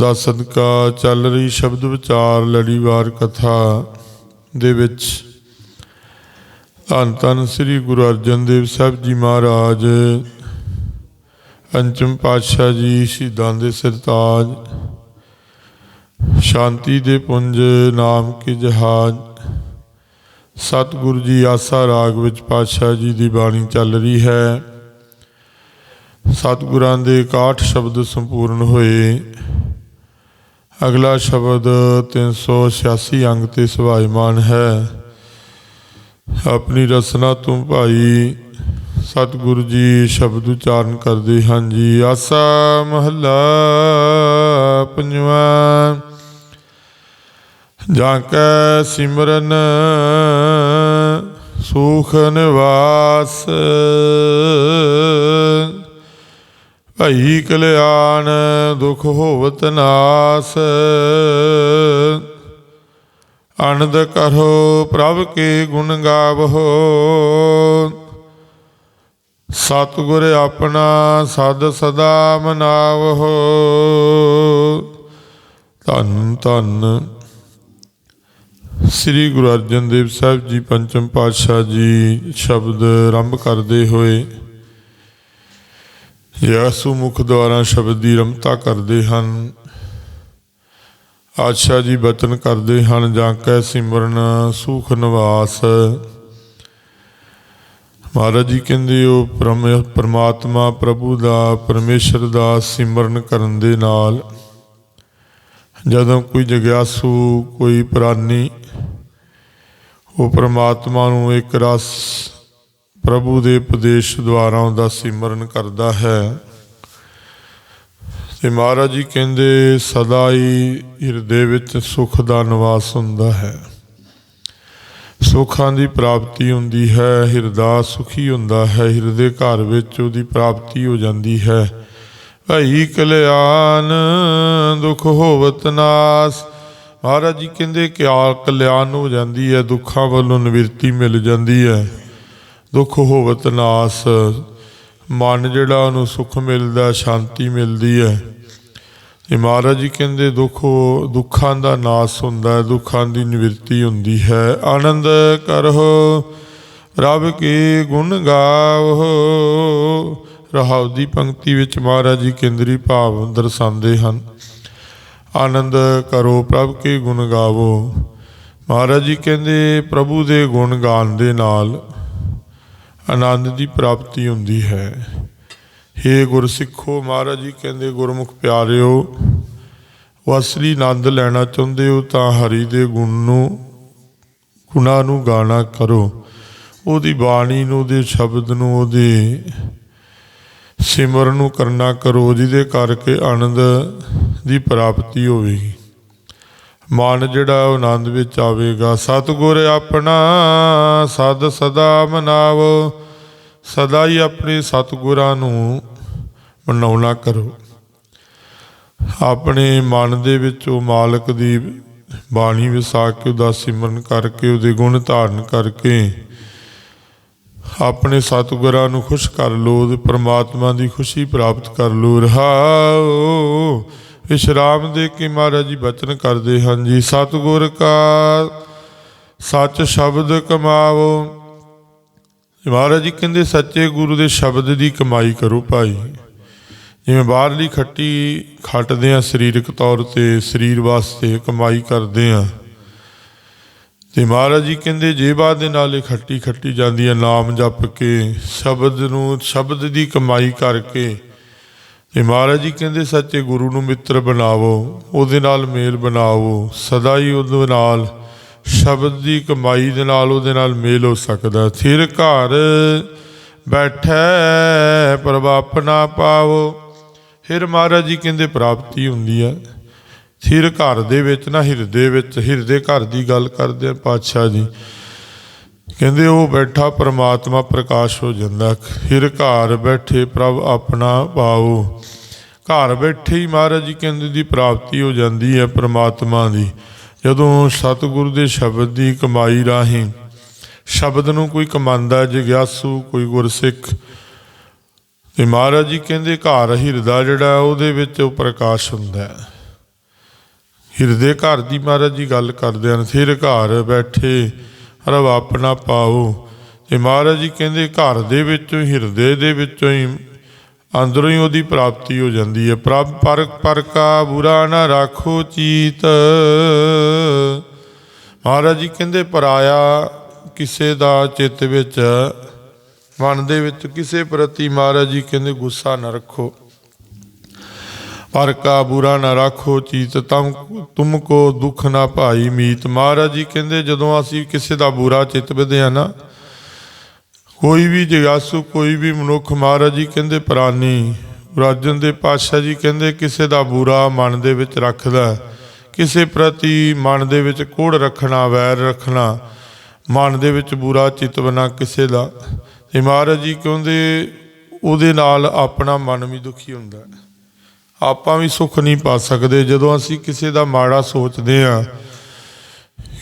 ਦਾ ਸਦਕਾ ਚੱਲ ਰਹੀ ਸ਼ਬਦ ਵਿਚਾਰ ਲੜੀਵਾਰ ਕਥਾ ਦੇ ਵਿੱਚ। ਧੰਨ ਧੰਨ ਸ੍ਰੀ ਗੁਰੂ ਅਰਜਨ ਦੇਵ ਸਾਹਿਬ ਜੀ ਮਹਾਰਾਜ ਅੰਚਮ ਪਾਤਸ਼ਾਹ ਜੀ, ਸ਼ਹੀਦਾਂ ਦੇ ਸਰਤਾਜ, ਸ਼ਾਂਤੀ ਦੇ ਪੁੰਜ, ਨਾਮ ਕੇ ਜਹਾਜ। ਸਤਿਗੁਰੂ ਜੀ, ਆਸਾ ਰਾਗ ਵਿੱਚ ਪਾਤਸ਼ਾਹ ਜੀ ਦੀ ਬਾਣੀ ਚੱਲ ਰਹੀ ਹੈ। ਸਤਿਗੁਰਾਂ ਦੇ 61 ਸ਼ਬਦ ਸੰਪੂਰਨ ਹੋਏ। ਅਗਲਾ ਸ਼ਬਦ 386 ਅੰਗ ਤੇ ਸੁਭਾਈਮਾਨ ਹੈ। ਆਪਣੀ ਰਸਨਾ ਤੋਂ ਭਾਈ ਸਤਿਗੁਰੂ ਜੀ ਸ਼ਬਦ ਉਚਾਰਨ ਕਰਦੇ ਹਨ ਜੀ। ਆਸਾ ਮਹੱਲਾ ਪੰਜਵਾਂ, ਜਾਂ ਕੈ ਸਿਮਰਨ ਸੁਖ ਨਿਵਾਸ। ਭਈ ਕਲਿਆਣ ਦੁਖ ਹੋਵਤ ਨਾਸ। ਆਨੰਦ ਕਰੋ ਪ੍ਰਭ ਕੇ ਗੁਣ ਗਾਵੋ। ਸਤਿਗੁਰ ਆਪਣਾ ਸਦ ਸਦਾ ਮਨਾਵੋ। ਧੰਨ ਧੰਨ। ਸ੍ਰੀ ਗੁਰੂ ਅਰਜਨ ਦੇਵ ਸਾਹਿਬ ਜੀ, ਪੰਚਮ ਪਾਤਸ਼ਾਹ ਜੀ ਸ਼ਬਦ ਆਰੰਭ ਕਰਦੇ ਹੋਏ ਯਾਸੂ ਮੁਖ ਦੁਆਰਾ ਸ਼ਬਦ ਦੀ ਰਮਤਾ ਕਰਦੇ ਹਨ। ਆਸ਼ਾ ਜੀ ਬਚਨ ਕਰਦੇ ਹਨ, ਜਾਂ ਕੈ ਸਿਮਰਨ, ਸੁਖ ਨਿਵਾਸ। ਮਹਾਰਾਜ ਜੀ ਕਹਿੰਦੇ, ਉਹ ਪਰਮ- ਪਰਮਾਤਮਾ ਪ੍ਰਭੂ ਦਾ, ਪਰਮੇਸ਼ਰ ਦਾ ਸਿਮਰਨ ਕਰਨ ਦੇ ਨਾਲ ਜਦੋਂ ਕੋਈ ਜਗਿਆਸੂ, ਕੋਈ ਪ੍ਰਾਨੀ, ਉਹ ਪਰਮਾਤਮਾ ਨੂੰ ਇੱਕ ਰਸ ਪ੍ਰਭੂ ਦੇ ਉਪਦੇਸ਼ ਦੁਆਰਾ ਉਹਦਾ ਸਿਮਰਨ ਕਰਦਾ ਹੈ। ਤੇ ਮਹਾਰਾਜ ਜੀ ਕਹਿੰਦੇ, ਸਦਾ ਹੀ ਹਿਰਦੇ ਵਿੱਚ ਸੁਖ ਦਾ ਨਿਵਾਸ ਹੁੰਦਾ ਹੈ। ਸੁੱਖਾਂ ਦੀ ਪ੍ਰਾਪਤੀ ਹੁੰਦੀ ਹੈ, ਹਿਰਦਾ ਸੁਖੀ ਹੁੰਦਾ ਹੈ, ਹਿਰਦੇ ਘਰ ਵਿੱਚ ਉਹਦੀ ਪ੍ਰਾਪਤੀ ਹੋ ਜਾਂਦੀ ਹੈ। ਭਈ ਕਲਿਆਣ ਦੁਖ ਹੋਵਤ ਨਾਸ। ਮਹਾਰਾਜ ਜੀ ਕਹਿੰਦੇ ਕਿ ਆ ਕਲਿਆਣ ਹੋ ਜਾਂਦੀ ਹੈ, ਦੁੱਖਾਂ ਵੱਲੋਂ ਨਿਵਰਤੀ ਮਿਲ ਜਾਂਦੀ ਹੈ। ਦੁੱਖ ਹੋਵਤ ਨਾਸ। ਮਨ ਜਿਹੜਾ ਉਹਨੂੰ ਸੁਖ ਮਿਲਦਾ, ਸ਼ਾਂਤੀ ਮਿਲਦੀ ਹੈ। ਤੇ ਮਹਾਰਾਜ ਜੀ ਕਹਿੰਦੇ, ਦੁੱਖ ਦੁੱਖਾਂ ਦਾ ਨਾਸ ਹੁੰਦਾ ਹੈ, ਦੁੱਖਾਂ ਦੀ ਨਿਵਰਤੀ ਹੁੰਦੀ ਹੈ। ਆਨੰਦ ਕਰੋ ਰੱਬ ਕੇ ਗੁਣ ਗਾਵੋ ਰਹਾਉ ਦੀ ਪੰਕਤੀ ਵਿੱਚ ਮਹਾਰਾਜ ਜੀ ਕੇਂਦਰੀ ਭਾਵ ਦਰਸਾਉਂਦੇ ਹਨ। ਆਨੰਦ ਕਰੋ, ਪ੍ਰਭ ਕੇ ਗੁਣ ਗਾਵੋ। ਮਹਾਰਾਜ ਜੀ ਕਹਿੰਦੇ, ਪ੍ਰਭੂ ਦੇ ਗੁਣ ਗਾਣ ਦੇ ਨਾਲ ਆਨੰਦ ਦੀ ਪ੍ਰਾਪਤੀ ਹੁੰਦੀ ਹੈ। ਹੇ ਗੁਰਸਿੱਖੋ, ਮਹਾਰਾਜ ਜੀ ਕਹਿੰਦੇ, ਗੁਰਮੁਖ ਪਿਆਰਿਓ ਉਹ ਅਸਲੀ ਆਨੰਦ ਲੈਣਾ ਚਾਹੁੰਦੇ ਹੋ ਤਾਂ ਹਰੀ ਦੇ ਗੁਣ ਨੂੰ, ਗੁਣਾਂ ਨੂੰ ਗਾਣਾ ਕਰੋ। ਉਹਦੀ ਬਾਣੀ ਨੂੰ, ਉਹਦੇ ਸ਼ਬਦ ਨੂੰ, ਉਹਦੇ ਸਿਮਰਨ ਨੂੰ ਕਰਨਾ ਕਰੋ, ਜਿਹਦੇ ਕਰਕੇ ਆਨੰਦ ਦੀ ਪ੍ਰਾਪਤੀ ਹੋਵੇਗੀ। ਮਨ ਜਿਹੜਾ ਉਹ ਆਨੰਦ ਵਿੱਚ ਆਵੇਗਾ, ਸਤਿਗੁਰ ਆਪਣਾ ਸਦ ਸਦਾ ਮਨਾਵੋ, ਸਦਾ ਹੀ ਆਪਣੇ ਸਤਿਗੁਰਾਂ ਨੂੰ ਮਨਾਉਣਾ ਕਰੋ। ਆਪਣੇ ਮਨ ਦੇ ਵਿੱਚ ਉਹ ਮਾਲਕ ਦੀ ਬਾਣੀ ਵਿਸਾ ਕੇ, ਉਹਦਾ ਸਿਮਰਨ ਕਰਕੇ, ਉਹਦੇ ਗੁਣ ਧਾਰਨ ਕਰਕੇ ਆਪਣੇ ਸਤਿਗੁਰਾਂ ਨੂੰ ਖੁਸ਼ ਕਰ ਲੋ ਉਹਦੇ ਪ੍ਰਮਾਤਮਾ ਦੀ ਖੁਸ਼ੀ ਪ੍ਰਾਪਤ ਕਰ ਲੋ ਰਹਾਓ। ਵਿਸ਼ਰਾਮ ਦੇ ਕੇ ਮਹਾਰਾਜ ਜੀ ਬਚਨ ਕਰਦੇ ਹਨ ਜੀ। ਸਤਿਗੁਰ ਕਾ ਸੱਚ ਸ਼ਬਦ ਕਮਾਵੋ। ਮਹਾਰਾਜ ਜੀ ਕਹਿੰਦੇ, ਸੱਚੇ ਗੁਰੂ ਦੇ ਸ਼ਬਦ ਦੀ ਕਮਾਈ ਕਰੋ ਭਾਈ। ਜਿਵੇਂ ਬਾਹਰਲੀ ਖੱਟੀ ਖੱਟਦੇ ਆ ਸਰੀਰਕ ਤੌਰ ਤੇ, ਸਰੀਰ ਵਾਸਤੇ ਕਮਾਈ ਕਰਦੇ ਆ ਤੇ ਮਹਾਰਾਜ ਜੀ ਕਹਿੰਦੇ ਜੇਬਾ ਦੇ ਨਾਲ ਇਹ ਖੱਟੀ ਖੱਟੀ ਜਾਂਦੀ ਹੈ ਨਾਮ ਜਪ ਕੇ, ਸ਼ਬਦ ਨੂੰ, ਸ਼ਬਦ ਦੀ ਕਮਾਈ ਕਰਕੇ ਤੇ ਮਹਾਰਾਜ ਜੀ ਕਹਿੰਦੇ, ਸੱਚੇ ਗੁਰੂ ਨੂੰ ਮਿੱਤਰ ਬਣਾਵੋ, ਉਹਦੇ ਨਾਲ ਮੇਲ ਬਣਾਵੋ, ਸਦਾ ਹੀ ਉਹਦੇ ਨਾਲ, ਸ਼ਬਦ ਦੀ ਕਮਾਈ ਦੇ ਨਾਲ ਉਹਦੇ ਨਾਲ ਮੇਲ ਹੋ ਸਕਦਾ। ਥਿਰ ਘਰ ਬੈਠੈ ਪ੍ਰਭਾਪ ਨਾ ਪਾਵੋ। ਫਿਰ ਮਹਾਰਾਜ ਜੀ ਕਹਿੰਦੇ, ਪ੍ਰਾਪਤੀ ਹੁੰਦੀ ਹੈ। ਥਿਰ ਘਰ ਦੇ ਵਿੱਚ ਨਾ ਹਿਰਦੇ ਵਿੱਚ, ਹਿਰਦੇ ਘਰ ਦੀ ਗੱਲ ਕਰਦੇ ਆ ਪਾਤਸ਼ਾਹ ਜੀ। ਕਹਿੰਦੇ ਉਹ ਬੈਠਾ ਪ੍ਰਮਾਤਮਾ ਪ੍ਰਕਾਸ਼ ਹੋ ਜਾਂਦਾ। ਫਿਰ ਘਰ ਬੈਠੇ ਪ੍ਰਭ ਆਪਣਾ ਪਾਓ। ਘਰ ਬੈਠੇ ਹੀ ਮਹਾਰਾਜ ਜੀ ਕਹਿੰਦੇ ਦੀ ਪ੍ਰਾਪਤੀ ਹੋ ਜਾਂਦੀ ਹੈ ਪ੍ਰਮਾਤਮਾ ਦੀ। ਜਦੋਂ ਸਤਿਗੁਰੂ ਦੇ ਸ਼ਬਦ ਦੀ ਕਮਾਈ ਰਾਹੀਂ ਸ਼ਬਦ ਨੂੰ ਕੋਈ ਕਮਾਉਂਦਾ ਜਿਗਿਆਸੂ, ਕੋਈ ਗੁਰਸਿੱਖ। ਤੇ ਮਹਾਰਾਜ ਜੀ ਕਹਿੰਦੇ ਘਰ ਹਿਰਦਾ ਜਿਹੜਾ, ਉਹਦੇ ਵਿੱਚ ਉਹ ਪ੍ਰਕਾਸ਼ ਹੁੰਦਾ ਹੈ। ਹਿਰਦੇ ਘਰ ਦੀ ਮਹਾਰਾਜ ਜੀ ਗੱਲ ਕਰਦੇ ਹਨ। ਫਿਰ ਘਰ ਬੈਠੇ ਰਵ ਆਪਣਾ ਪਾਓ। ਤੇ ਮਹਾਰਾਜ ਜੀ ਕਹਿੰਦੇ ਘਰ ਦੇ ਵਿੱਚੋਂ ਹਿਰਦੇ ਦੇ ਵਿੱਚੋਂ ਹੀ, ਅੰਦਰੋਂ ਹੀ ਉਹਦੀ ਪ੍ਰਾਪਤੀ ਹੋ ਜਾਂਦੀ ਹੈ। ਪ੍ਰਭ ਪਰਕ ਪਰਕਾ ਬੁਰਾ ਨਾ ਰਾਖੋ ਚੀਤ। ਮਹਾਰਾਜ ਜੀ ਕਹਿੰਦੇ ਪਰਾਇਆ ਕਿਸੇ ਦਾ ਚਿੱਤ ਵਿੱਚ, ਮਨ ਦੇ ਵਿੱਚ ਕਿਸੇ ਪ੍ਰਤੀ ਮਹਾਰਾਜ ਜੀ ਕਹਿੰਦੇ ਗੁੱਸਾ ਨਾ ਰੱਖੋ। ਪਰ ਕਾ ਬੁਰਾ ਨਾ ਰੱਖੋ ਚੀਤ ਤਮ ਤੁਮ ਕੋ ਦੁੱਖ ਨਾ ਭਾਈ ਮੀਤ। ਮਹਾਰਾਜ ਜੀ ਕਹਿੰਦੇ, ਜਦੋਂ ਅਸੀਂ ਕਿਸੇ ਦਾ ਬੁਰਾ ਚਿਤਵਦੇ ਵਿਦਿਆ ਨਾ, ਕੋਈ ਵੀ ਜਗਾਸੂ, ਕੋਈ ਵੀ ਮਨੁੱਖ, ਮਹਾਰਾਜ ਜੀ ਕਹਿੰਦੇ ਪ੍ਰਾਨੀ, ਰਾਜਨ ਦੇ ਪਾਤਸ਼ਾਹ ਜੀ ਕਹਿੰਦੇ, ਕਿਸੇ ਦਾ ਬੁਰਾ ਮਨ ਦੇ ਵਿੱਚ ਰੱਖਦਾ ਕਿਸੇ ਪ੍ਰਤੀ ਮਨ ਦੇ ਵਿੱਚ ਕੋੜ ਰੱਖਣਾ, ਵੈਰ ਰੱਖਣਾ, ਮਨ ਦੇ ਵਿੱਚ ਬੁਰਾ ਚਿੱਤ ਕਿਸੇ ਦਾ। ਤੇ ਮਹਾਰਾਜ ਜੀ ਕਹਿੰਦੇ, ਉਹਦੇ ਨਾਲ ਆਪਣਾ ਮਨ ਵੀ ਦੁਖੀ ਹੁੰਦਾ ਹੈ। ਆਪਾਂ ਵੀ ਸੁੱਖ ਨਹੀਂ ਪਾ ਸਕਦੇ। ਜਦੋਂ ਅਸੀਂ ਕਿਸੇ ਦਾ ਮਾੜਾ ਸੋਚਦੇ ਹਾਂ,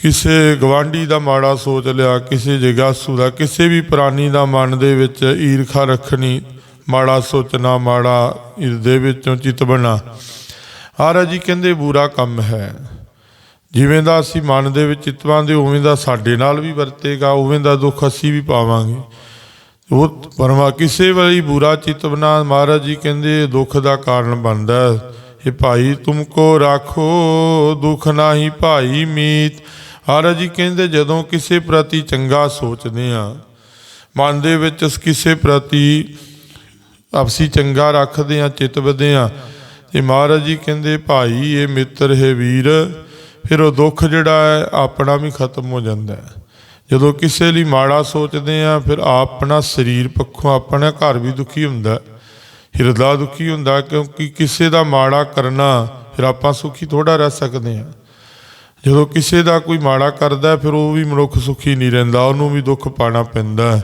ਕਿਸੇ ਗਵਾਂਢੀ ਦਾ ਮਾੜਾ ਸੋਚ ਲਿਆ, ਕਿਸੇ ਜਗਾਸੂ ਦਾ, ਕਿਸੇ ਵੀ ਪ੍ਰਾਣੀ ਦਾ ਮਨ ਦੇ ਵਿੱਚ ਈਰਖਾ ਰੱਖਣੀ, ਮਾੜਾ ਸੋਚਣਾ, ਮਾੜਾ ਹਿਰਦੇ ਵਿੱਚੋਂ ਚਿੱਤ ਬਣਾ, ਮਹਾਰਾਜ ਜੀ ਕਹਿੰਦੇ ਬੁਰਾ ਕੰਮ ਹੈ। ਜਿਵੇਂ ਦਾ ਅਸੀਂ ਮਨ ਦੇ ਵਿੱਚ ਚਿਤਵਾਂ ਦੇ ਉਵੇਂ ਦਾ ਸਾਡੇ ਨਾਲ ਵੀ ਵਰਤੇਗਾ, ਉਵੇਂ ਦਾ ਦੁੱਖ ਅਸੀਂ ਵੀ ਪਾਵਾਂਗੇ। ਉਹ ਪਰਮਾ ਕਿਸੇ ਵਾਲੀ ਬੁਰਾ ਚਿਤ ਬਣਾ, ਮਹਾਰਾਜ ਜੀ ਕਹਿੰਦੇ ਦੁੱਖ ਦਾ ਕਾਰਨ ਬਣਦਾ ਹੈ। ਇਹ ਭਾਈ ਤੁਮਕੋ ਰਾਖੋ, ਦੁੱਖ ਨਾਹੀ ਭਾਈ ਮੀਤ ਮਹਾਰਾਜ ਜੀ ਕਹਿੰਦੇ ਜਦੋਂ ਕਿਸੇ ਪ੍ਰਤੀ ਚੰਗਾ ਸੋਚਦੇ ਆ ਮਨ ਦੇ ਵਿੱਚ ਉਸ ਕਿਸੇ ਪ੍ਰਤੀ ਆਪਸੀ ਚੰਗਾ ਰੱਖਦੇ ਆ ਚਿਤਵਦੇ ਆ ਤੇ ਮਹਾਰਾਜ ਜੀ ਕਹਿੰਦੇ ਭਾਈ ਇਹ ਮਿੱਤਰ ਹੈ ਵੀਰ, ਫਿਰ ਉਹ ਦੁੱਖ ਜਿਹੜਾ ਹੈ ਆਪਣਾ ਵੀ ਖਤਮ ਹੋ ਜਾਂਦਾ ਹੈ ਜਦੋਂ ਕਿਸੇ ਲਈ ਮਾੜਾ ਸੋਚਦੇ ਆ ਫਿਰ ਆਪਣਾ ਸਰੀਰ ਪੱਖੋਂ ਆਪਣਾ ਘਰ ਵੀ ਦੁਖੀ ਹੁੰਦਾ ਹਿਰਦਾ ਦੁਖੀ ਹੁੰਦਾ ਕਿਉਂਕਿ ਕਿਸੇ ਦਾ ਮਾੜਾ ਕਰਨਾ ਫਿਰ ਆਪਾਂ ਸੁਖੀ ਥੋੜਾ ਰਹਿ ਸਕਦੇ ਆ ਜਦੋਂ ਕਿਸੇ ਦਾ ਕੋਈ ਮਾੜਾ ਕਰਦਾ ਫਿਰ ਉਹ ਵੀ ਮਨੁੱਖ ਸੁਖੀ ਨਹੀਂ ਰਹਿੰਦਾ, ਉਹਨੂੰ ਵੀ ਦੁੱਖ ਪਾਣਾ ਪੈਂਦਾ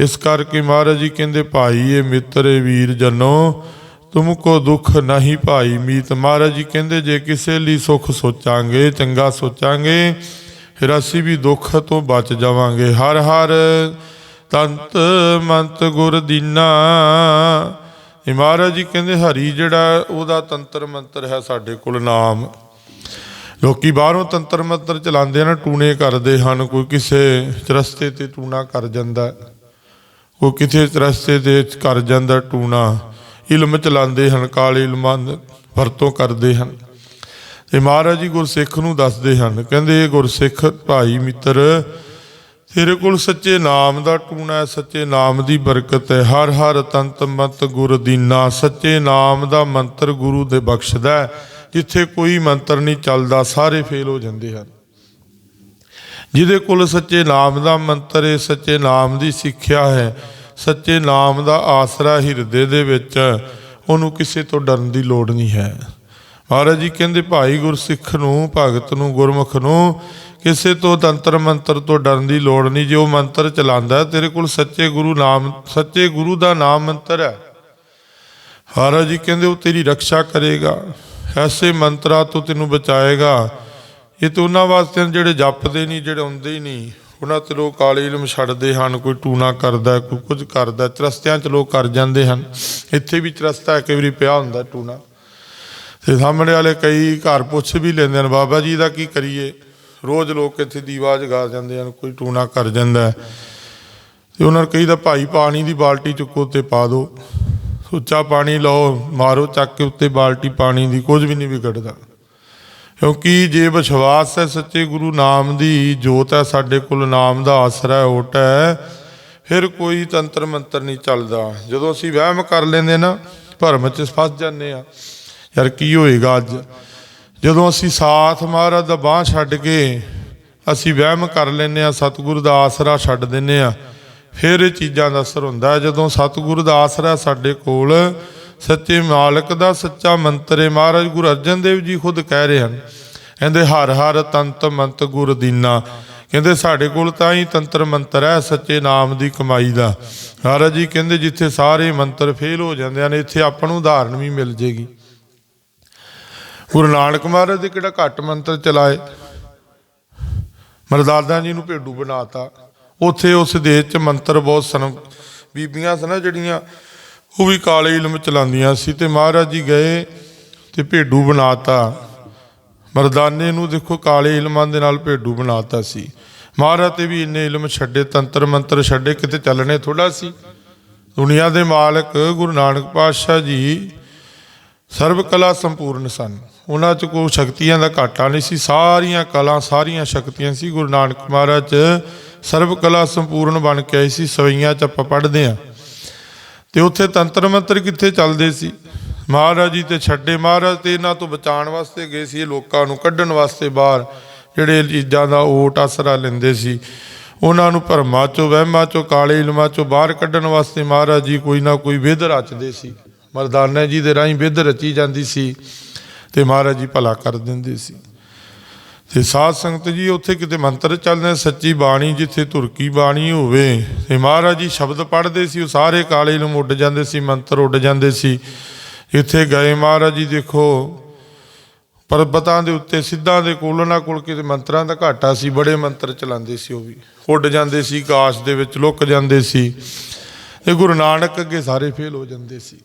ਇਸ ਕਰਕੇ ਮਹਾਰਾਜ ਜੀ ਕਹਿੰਦੇ, ਭਾਈ ਇਹ ਮਿੱਤਰ ਇਹ ਵੀਰ ਜਨੋ, ਤੁਮ ਕੋ ਦੁੱਖ ਨਹੀਂ ਭਾਈ ਮੀਤ। ਮਹਾਰਾਜ ਜੀ ਕਹਿੰਦੇ, ਜੇ ਕਿਸੇ ਲਈ ਸੁੱਖ ਸੋਚਾਂਗੇ, ਚੰਗਾ ਸੋਚਾਂਗੇ ਫਿਰ ਅਸੀਂ ਵੀ ਦੁੱਖ ਤੋਂ ਬਚ ਜਾਵਾਂਗੇ। ਹਰ ਹਰ ਤੰਤ ਮੰਤ ਗੁਰ ਦੀਨਾ। ਇਹ ਮਹਾਰਾਜ ਜੀ ਕਹਿੰਦੇ, ਹਰੀ ਜਿਹੜਾ, ਉਹਦਾ ਤੰਤਰ ਮੰਤਰ ਹੈ ਸਾਡੇ ਕੋਲ ਨਾਮ। ਲੋਕੀ ਬਾਹਰੋਂ ਤੰਤਰ ਮੰਤਰ ਚਲਾਉਂਦੇ ਨੇ, ਟੂਣੇ ਕਰਦੇ ਹਨ, ਕੋਈ ਕਿਸੇ ਰਸਤੇ ਤੇ ਟੂਣਾ ਕਰ ਜਾਂਦਾ। ਹੈ। ਉਹ ਕਿਸੇ ਰਸਤੇ ਤੇ ਕਰ ਜਾਂਦਾ ਟੂਣਾ। ਇਲਮ ਚਲਾਉਂਦੇ ਹਨ, ਕਾਲੇ ਇਲਮਾਂ ਵਰਤੋਂ ਕਰਦੇ ਹਨ। ਤੇ ਮਹਾਰਾਜ ਜੀ ਗੁਰਸਿੱਖ ਨੂੰ ਦੱਸਦੇ ਹਨ। ਕਹਿੰਦੇ ਗੁਰਸਿੱਖ ਭਾਈ ਮਿੱਤਰ, ਤੇਰੇ ਕੋਲ ਸੱਚੇ ਨਾਮ ਦਾ ਟੂਣਾ ਹੈ, ਸੱਚੇ ਨਾਮ ਦੀ ਬਰਕਤ ਹੈ। ਹਰ ਹਰ ਤੰਤ ਮਤ ਗੁਰ ਦੀਨਾ, ਸੱਚੇ ਨਾਮ ਦਾ ਮੰਤਰ ਗੁਰੂ ਦੇ ਬਖਸ਼ਦਾ ਹੈ। ਜਿੱਥੇ ਕੋਈ ਮੰਤਰ ਨਹੀਂ ਚੱਲਦਾ, ਸਾਰੇ ਫੇਲ ਹੋ ਜਾਂਦੇ ਹਨ। ਜਿਹਦੇ ਕੋਲ ਸੱਚੇ ਨਾਮ ਦਾ ਮੰਤਰ ਹੈ, ਸੱਚੇ ਨਾਮ ਦੀ ਸਿੱਖਿਆ ਹੈ, ਸੱਚੇ ਨਾਮ ਦਾ ਆਸਰਾ ਹਿਰਦੇ ਦੇ ਵਿੱਚ, ਉਹਨੂੰ ਕਿਸੇ ਤੋਂ ਡਰਨ ਦੀ ਲੋੜ ਨਹੀਂ ਹੈ। ਮਹਾਰਾਜ ਜੀ ਕਹਿੰਦੇ, ਭਾਈ ਗੁਰਸਿੱਖ ਨੂੰ, ਭਗਤ ਨੂੰ, ਗੁਰਮੁਖ ਨੂੰ ਕਿਸੇ ਤੋਂ ਤੰਤਰ ਮੰਤਰ ਤੋਂ ਡਰਨ ਦੀ ਲੋੜ ਨਹੀਂ। ਜੇ ਉਹ ਮੰਤਰ ਚਲਾਉਂਦਾ ਤੇਰੇ ਕੋਲ ਸੱਚੇ ਗੁਰੂ ਨਾਮ, ਸੱਚੇ ਗੁਰੂ ਦਾ ਨਾਮ ਮੰਤਰ ਹੈ। ਮਹਾਰਾਜ ਜੀ ਕਹਿੰਦੇ, ਉਹ ਤੇਰੀ ਰੱਖਿਆ ਕਰੇਗਾ। ਐਸੇ ਮੰਤਰਾਂ ਤੋਂ ਤੈਨੂੰ ਬਚਾਏਗਾ। ਇਹ ਤਾਂ ਉਹਨਾਂ ਵਾਸਤੇ ਜਿਹੜੇ ਜਪਦੇ ਨਹੀਂ, ਜਿਹੜੇ ਆਉਂਦੇ ਹੀ ਨਹੀਂ। ਉਹਨਾਂ ਤੇ ਲੋਕ ਕਾਲੇ ਇਲਮ ਛੱਡਦੇ ਹਨ, ਕੋਈ ਟੂਣਾ ਕਰਦਾ, ਕੋਈ ਕੁਝ ਕਰਦਾ। ਚਰਸਤਿਆਂ ਚ ਲੋਕ ਕਰ ਜਾਂਦੇ ਹਨ। ਇੱਥੇ ਵੀ ਚਰਸਤਾ ਕਈ ਵਾਰੀ ਪਿਆ ਹੁੰਦਾ ਟੂਣਾ। ਤੇ ਸਾਹਮਣੇ ਵਾਲੇ ਕਈ ਘਰ ਪੁੱਛ ਵੀ ਲੈਂਦੇ ਹਨ, ਬਾਬਾ ਜੀ ਦਾ ਕੀ ਕਰੀਏ? ਰੋਜ਼ ਲੋਕ ਇੱਥੇ ਦੀਵਾ ਜਗਾ ਜਾਂਦੇ ਹਨ, ਕੋਈ ਟੂਣਾ ਕਰ ਜਾਂਦਾ ਹੈ। ਤੇ ਉਹਨਾਂ ਨੂੰ ਕਹੀਦਾ ਭਾਈ, ਪਾਣੀ ਦੀ ਬਾਲਟੀ ਚੁੱਕੋ ਤੇ ਪਾ ਦਿਓ। ਸੁੱਚਾ ਪਾਣੀ ਲਓ, ਮਾਰੋ ਚੱਕ ਕੇ ਉੱਤੇ, ਬਾਲਟੀ ਪਾਣੀ ਦੀ, ਕੁਝ ਵੀ ਨਹੀਂ ਵਿਗੜਦਾ। ਕਿਉਂਕਿ ਜੇ ਵਿਸ਼ਵਾਸ ਹੈ ਸੱਚੇ ਗੁਰੂ ਨਾਮ ਦੀ, ਜੋਤ ਹੈ ਸਾਡੇ ਕੋਲ, ਨਾਮ ਦਾ ਆਸਰਾ ਹੈ, ਓਟ ਹੈ, ਫਿਰ ਕੋਈ ਤੰਤਰ ਮੰਤਰ ਨਹੀਂ ਚੱਲਦਾ। ਜਦੋਂ ਅਸੀਂ ਵਹਿਮ ਕਰ ਲੈਂਦੇ ਨਾ, ਭਰਮ 'ਚ ਫਸ ਜਾਂਦੇ ਆ ਯਾਰ ਕੀ ਹੋਏਗਾ ਅੱਜ? ਜਦੋਂ ਅਸੀਂ ਸਾਥ ਮਹਾਰਾਜ ਦਾ ਬਾਹ ਛੱਡ ਕੇ ਅਸੀਂ ਵਹਿਮ ਕਰ ਲੈਂਦੇ ਆ ਸਤਿਗੁਰੂ ਦਾ ਆਸਰਾ ਛੱਡ ਦਿੰਦੇ ਆ ਫਿਰ ਇਹ ਚੀਜ਼ਾਂ ਦਾ ਅਸਰ ਹੁੰਦਾ ਜਦੋਂ ਸਤਿਗੁਰੂ ਦਾ ਆਸਰਾ ਸਾਡੇ ਕੋਲ, ਸੱਚੇ ਮਾਲਕ ਦਾ ਸੱਚਾ ਮੰਤਰ ਹੈ, ਮਹਾਰਾਜ ਗੁਰੂ ਅਰਜਨ ਦੇਵ ਜੀ ਖੁਦ ਕਹਿ ਰਹੇ ਹਨ। ਕਹਿੰਦੇ, ਹਰ ਹਰ ਤੰਤ ਮੰਤ ਗੁਰ ਦੀਨਾ। ਕਹਿੰਦੇ, ਸਾਡੇ ਕੋਲ ਤਾਂ ਹੀ ਤੰਤਰ ਮੰਤਰ ਹੈ, ਸੱਚੇ ਨਾਮ ਦੀ ਕਮਾਈ ਦਾ। ਮਹਾਰਾਜ ਜੀ ਕਹਿੰਦੇ, ਜਿੱਥੇ ਸਾਰੇ ਮੰਤਰ ਫੇਲ ਹੋ ਜਾਂਦੇ ਹਨ, ਇੱਥੇ ਆਪਾਂ ਨੂੰ ਉਦਾਹਰਨ ਵੀ ਮਿਲ ਜੇਗੀ। ਗੁਰੂ ਨਾਨਕ ਮਹਾਰਾਜ ਦੇ ਕਿਹੜਾ ਘੱਟ ਮੰਤਰ ਚਲਾਏ। ਮਰਦਾਦਾ ਜੀ ਨੂੰ ਭੇਡੂ ਬਣਾਤਾ। ਉੱਥੇ ਉਸ ਦੇਸ਼ ਚ ਮੰਤਰ ਬਹੁਤ ਸਨ। ਬੀਬੀਆਂ ਸਨ ਜਿਹੜੀਆਂ, ਉਹ ਵੀ ਕਾਲੇ ਇਲਮ ਚਲਾਉਂਦੀਆਂ ਸੀ ਤੇ ਮਹਾਰਾਜ ਜੀ ਗਏ ਤੇ ਭੇਡੂ ਬਣਾਤਾ। ਮਰਦਾਨੇ ਨੂੰ ਦੇਖੋ ਕਾਲੇ ਇਲਮਾਂ ਦੇ ਨਾਲ ਭੇਡੂ ਬਣਾਤਾ ਸੀ। ਮਹਾਰਾਜ ਤੇ ਵੀ ਇੰਨੇ ਇਲਮ ਛੱਡੇ, ਤੰਤਰ ਮੰਤਰ ਛੱਡੇ, ਕਿਤੇ ਚੱਲਣੇ ਥੋੜਾ ਸੀ। ਦੁਨੀਆ ਦੇ ਮਾਲਕ ਗੁਰੂ ਨਾਨਕ ਪਾਤਸ਼ਾਹ ਜੀ ਸਰਬ ਕਲਾ ਸੰਪੂਰਨ ਸਨ। ਉਹਨਾਂ 'ਚ ਕੋਈ ਸ਼ਕਤੀਆਂ ਦਾ ਘਾਟਾ ਨਹੀਂ ਸੀ। ਸਾਰੀਆਂ ਕਲਾ, ਸਾਰੀਆਂ ਸ਼ਕਤੀਆਂ ਸੀ। ਗੁਰੂ ਨਾਨਕ ਮਹਾਰਾਜ 'ਚ ਸਰਬ ਕਲਾ ਸੰਪੂਰਨ ਬਣ ਕੇ ਆਏ ਸੀ। ਸਵਈਆਂ 'ਚ ਆਪਾਂ ਪੜ੍ਹਦੇ ਆ ਤੇ ਉੱਥੇ ਤੰਤਰ ਮੰਤਰ ਕਿੱਥੇ ਚੱਲਦੇ ਸੀ? ਮਹਾਰਾਜ ਜੀ ਤੇ ਛੱਡੇ। ਮਹਾਰਾਜ ਤੇ ਇਹਨਾਂ ਤੋਂ ਬਚਾਉਣ ਵਾਸਤੇ ਗਏ ਸੀ। ਲੋਕਾਂ ਨੂੰ ਕੱਢਣ ਵਾਸਤੇ ਬਾਹਰ। ਜਿਹੜੇ ਚੀਜ਼ਾਂ ਦਾ ਓਟ ਆਸਰਾ ਲੈਂਦੇ ਸੀ। ਉਹਨਾਂ ਨੂੰ ਭਰਮਾਂ ਚੋਂ, ਵਹਿਮਾਂ ਚੋਂ, ਕਾਲੇ ਇਲਮਾਂ ਚੋਂ ਬਾਹਰ ਕੱਢਣ ਵਾਸਤੇ ਮਹਾਰਾਜ ਜੀ ਕੋਈ ਨਾ ਕੋਈ ਵਿਧ ਰਚਦੇ ਸੀ। ਮਰਦਾਨਾ ਜੀ ਦੇ ਰਾਹੀਂ ਵਿਧ ਰਚੀ ਜਾਂਦੀ ਸੀ ਤੇ ਮਹਾਰਾਜ ਜੀ ਭਲਾ ਕਰ ਦਿੰਦੇ ਸੀ। ਤੇ ਸਾਧ ਸੰਗਤ ਜੀ, ਉੱਥੇ ਕਿਤੇ ਮੰਤਰ ਚੱਲਦੇ, ਸੱਚੀ ਬਾਣੀ ਜਿੱਥੇ ਤੁਰਕੀ ਬਾਣੀ ਹੋਵੇ, ਤੇ ਮਹਾਰਾਜ ਜੀ ਸ਼ਬਦ ਪੜ੍ਹਦੇ ਸੀ, ਉਹ ਸਾਰੇ ਕਾਲੇ ਨੂੰ ਉੱਡ ਜਾਂਦੇ ਸੀ, ਮੰਤਰ ਉੱਡ ਜਾਂਦੇ ਸੀ। ਇੱਥੇ ਗਏ ਮਹਾਰਾਜ ਜੀ, ਦੇਖੋ, ਪਰਬਤਾਂ ਦੇ ਉੱਤੇ, ਸਿੱਧਾਂ ਦੇ ਕੋਲ ਨਾ ਕੋਲ ਕਿਤੇ ਮੰਤਰਾਂ ਦਾ ਘਾਟਾ ਸੀ, ਬੜੇ ਮੰਤਰ ਚਲਾਉਂਦੇ ਸੀ ਉਹ ਵੀ। ਉੱਡ ਜਾਂਦੇ ਸੀ ਆਕਾਸ਼ ਦੇ ਵਿੱਚ ਲੁੱਕ ਜਾਂਦੇ ਸੀ, ਤੇ ਗੁਰੂ ਨਾਨਕ ਅੱਗੇ ਸਾਰੇ ਫੇਲ ਹੋ ਜਾਂਦੇ ਸੀ।